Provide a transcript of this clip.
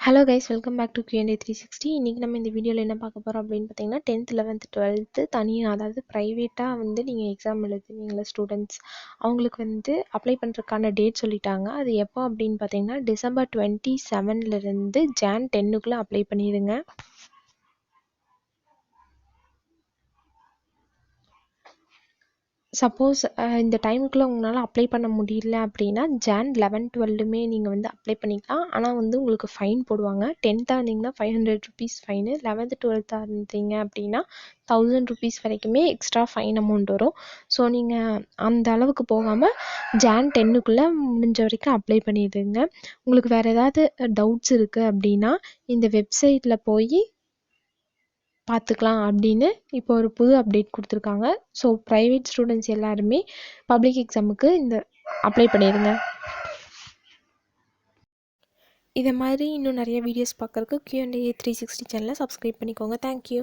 Hello guys welcome back to QnA three sixty இன்றைக்கி நம்ம இந்த வீடியோவில் என்ன பார்க்க போகிறோம் அப்படின்னு பார்த்தீங்கன்னா டென்த் லெவன்த் டுவெல்த்து தனியாக அதாவது ப்ரைவேட்டாக வந்து நீங்கள் எக்ஸாம் எழுதுவீங்களா ஸ்டூடெண்ட்ஸ் அவங்களுக்கு வந்து அப்ளை பண்ணுறதுக்கான டேட் சொல்லிட்டாங்க. அது எப்போ அப்படின்னு பார்த்தீங்கன்னா டிசம்பர் டுவெண்ட்டி செவன்லேருந்து ஜான் டென்னுக்குள்ளே அப்ளை பண்ணிடுங்க. சப்போஸ் இந்த டைமுக்குள்ளே உங்களால் அப்ளை பண்ண முடியல அப்படின்னா ஜான் லெவன் டுவெல்லுமே நீங்கள் வந்து அப்ளை பண்ணிக்கலாம். ஆனால் வந்து உங்களுக்கு ஃபைன் போடுவாங்க. டென்த்தாக இருந்தீங்கன்னா five hundred rupees fine eleventh டுவெல்த்தாக இருந்தீங்க அப்படின்னா தௌசண்ட் ருபீஸ் வரைக்குமே எக்ஸ்ட்ரா ஃபைன் அமௌண்ட் வரும். ஸோ நீங்கள் அந்த அளவுக்கு போகாமல் ஜான் டென்னுக்குள்ளே முடிஞ்ச வரைக்கும் அப்ளை பண்ணிடுங்க. உங்களுக்கு வேறு ஏதாவது டவுட்ஸ் இருக்குது அப்படின்னா இந்த வெப்சைட்டில் போய் பார்த்துக்கலாம் அப்படின்னு இப்போ ஒரு புது அப்டேட் கொடுத்துருக்காங்க. ஸோ ப்ரைவேட் ஸ்டூடெண்ட்ஸ் எல்லாருமே பப்ளிக் எக்ஸாமுக்கு இந்த அப்ளை பண்ணிடுங்க இதை மாதிரி இன்னும் நிறைய வீடியோஸ் பார்க்குறக்கு கியூஎன்ஏ த்ரீ சிக்ஸ்டி சேனலை சப்ஸ்கிரைப் பண்ணிக்கோங்க. Thank you